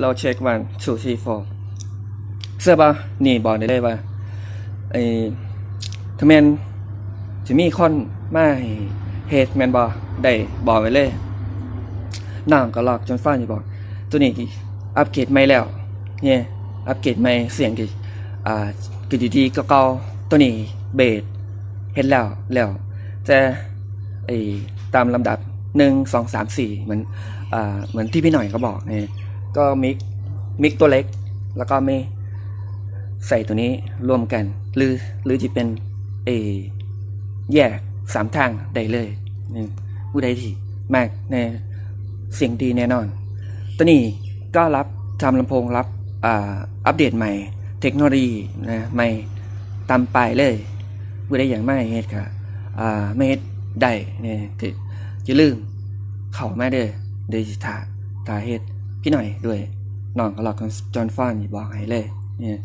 เราเช็ควันชูชีฟอเสื้อปะนี่บอกได้เลยว่าไอ้ทำแมนจะมีคนมาให้เฮดแมนบอได้บอกไว้เลยน้องก็หลอกจนฟ้าอยู่บอก ตัวนี้อัปเกรดไม่แล้วเนี่ยอัปเกรดไม่เสียงกี่อ่าก็ดีๆก็เก่าตัวนี้เบสเห็นแล้วแล้วแต่ไอ้ตามลำดับหนึ่งสองสามสี่เหมือนอ่าเหมือนที่พี่หน่อยเขาบอกเนี่ย ก็มิกมิกตัวเล็ก แล้วก็ไม่ใส่ตัวนี้รวมกัน หรือหรือจะเป็นเอแยกสามทางได้เลยนี่ผู้ใดที่มากในเสียงดีแน่นอน ตัวนี้ก็รับทำลำโพงรับอัปเดตใหม่ เทคโนโลยีนะใหม่ตามไปเลยผู้ใดอย่างไม่เฮ็ดค่ะไม่เฮ็ดได้เนี่ยคือจะลืมเข้ามาเด้อเดยวสิถาถาเฮ็ด พี่หน่อยด้วยน้องก็หลักจอนฟ้านี่บอกให้เลยเนี่ย